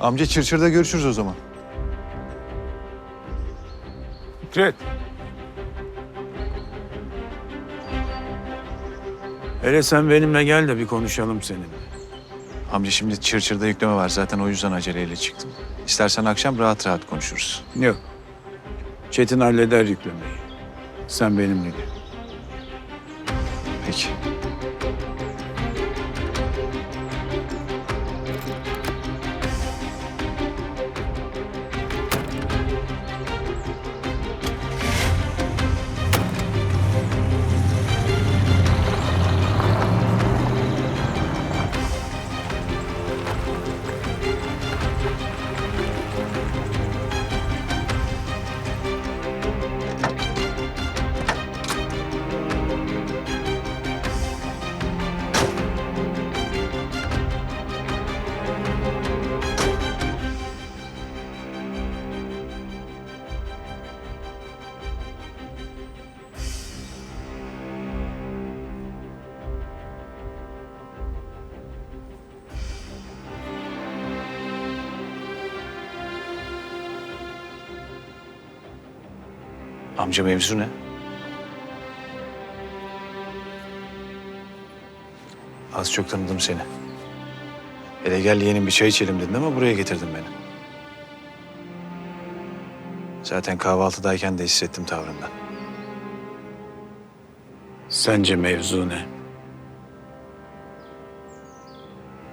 Amca Çırçır'da görüşürüz o zaman. Fikret. Hele sen benimle gel de bir konuşalım seninle. Amca şimdi Çırçır'da yükleme var. Zaten o yüzden aceleyle çıktım. İstersen akşam rahat rahat konuşuruz. Yok. Çetin halleder yüklemeyi. Sen benimle gel. Peki. Amca mevzu ne? Az çok tanıdım seni. Hele gel yeğenim bir çay içelim dedin ama buraya getirdin beni. Zaten kahvaltıdayken de hissettim tavrından. Sence mevzu ne?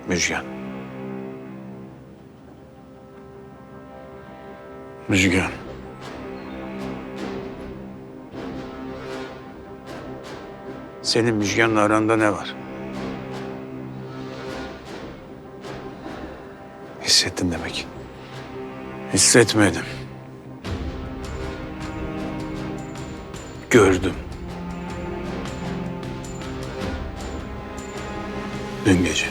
Müjgan. Müjgan. Senin Müjgan'la aranda ne var? Hissettin demek. Hissetmedim. Gördüm. Dün gece.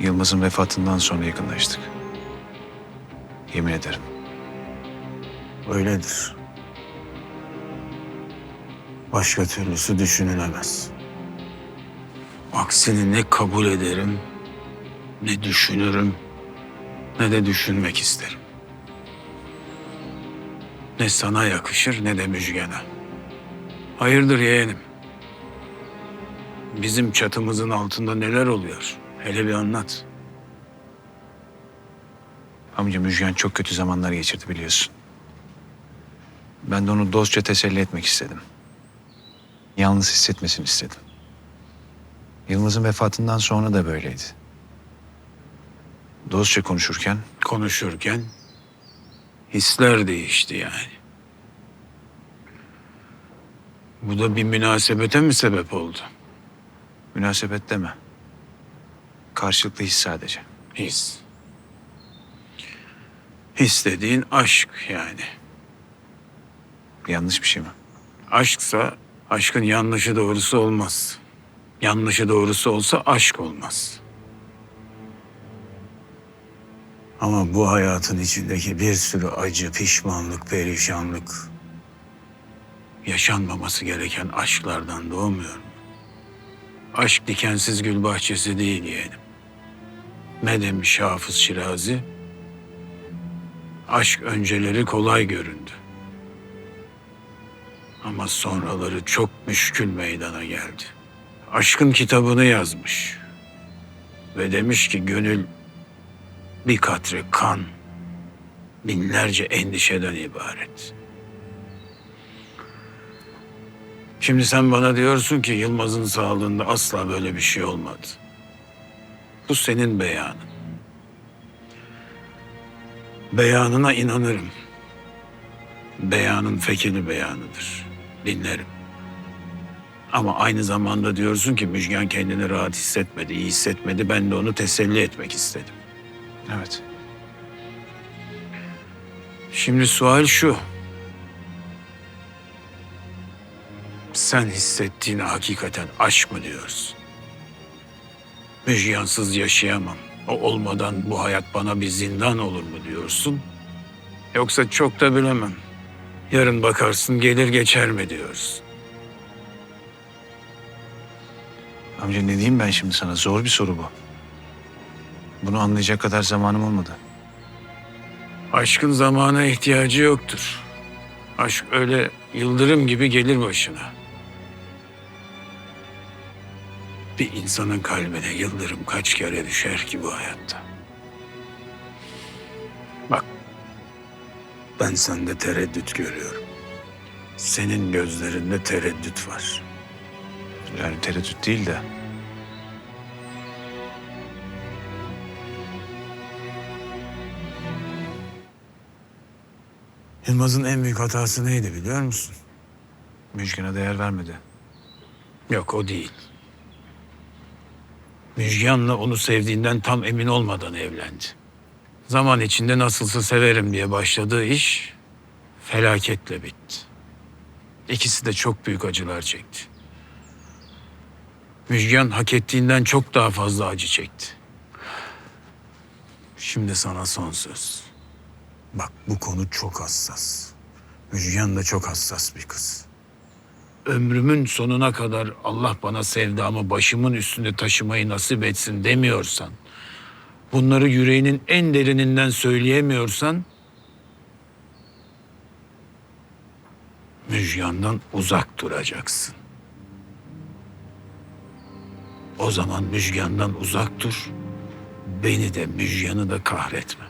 Yılmaz'ın vefatından sonra yakınlaştık. Yemin ederim. Öyledir. Başka türlüsü düşünülemez. Aksini ne kabul ederim, ne düşünürüm, ne de düşünmek isterim. Ne sana yakışır ne de Müjgan'a. Hayırdır yeğenim? Bizim çatımızın altında neler oluyor? Hele bir anlat. Amca Müjgan çok kötü zamanlar geçirdi biliyorsun. Ben de onu dostça teselli etmek istedim. Yalnız hissetmesini istedim. Yılmaz'ın vefatından sonra da böyleydi. Dostça konuşurken konuşurken hisler değişti yani. Bu da bir münasebete mi sebep oldu? münasebet deme. Karşılıklı his sadece. His. His dediğin aşk yani. Yanlış bir şey mi? Aşksa aşkın yanlışı doğrusu olmaz. Yanlışı doğrusu olsa aşk olmaz. Ama bu hayatın içindeki bir sürü acı, pişmanlık, perişanlık yaşanmaması gereken aşklardan doğmuyor mu? Aşk dikensiz gül bahçesi değil yeğenim. Ne demiş Hafız Şirazi? Aşk önceleri kolay göründü. Ama sonraları çok müşkül meydana geldi. Aşkın kitabını yazmış. Ve demiş ki gönül bir katre kan, binlerce endişeden ibaret. Şimdi sen bana diyorsun ki Yılmaz'ın sağlığında asla böyle bir şey olmadı. Bu senin beyanın. Beyanına inanırım. Beyanın fekeli beyanıdır. Dinlerim. Ama aynı zamanda diyorsun ki Müjgan kendini rahat hissetmedi, iyi hissetmedi. Ben de onu teselli etmek istedim. Evet. Şimdi sual şu. Sen hissettiğine hakikaten aşk mı diyorsun? Müjgansız yaşayamam. O olmadan bu hayat bana bir zindan olur mu diyorsun? Yoksa çok da bilemem. Yarın bakarsın gelir geçer mi diyorsun? Amca ne diyeyim ben şimdi sana? Zor bir soru bu. Bunu anlayacak kadar zamanım olmadı. Aşkın zamana ihtiyacı yoktur. Aşk öyle yıldırım gibi gelir başına. Bir insanın kalbine yıldırım kaç kere düşer ki bu hayatta. Bak, ben sende tereddüt görüyorum. Senin gözlerinde tereddüt var. Yani tereddüt değil de. Yılmaz'ın en büyük hatası neydi biliyor musun? Müjgan'a değer vermedi. Yok o değil. Müjgan'la onu sevdiğinden tam emin olmadan evlendi. Zaman içinde nasılsa severim diye başladığı iş felaketle bitti. İkisi de çok büyük acılar çekti. Müjgan hak ettiğinden çok daha fazla acı çekti. Şimdi sana son söz. Bak bu konu çok hassas. Müjgan da çok hassas bir kız ömrümün sonuna kadar Allah bana sevdamı başımın üstünde taşımayı nasip etsin demiyorsan, bunları yüreğinin en derininden söyleyemiyorsan, Müjgan'dan uzak duracaksın. O zaman Müjgan'dan uzak dur, beni de Müjgan'ı da kahretme.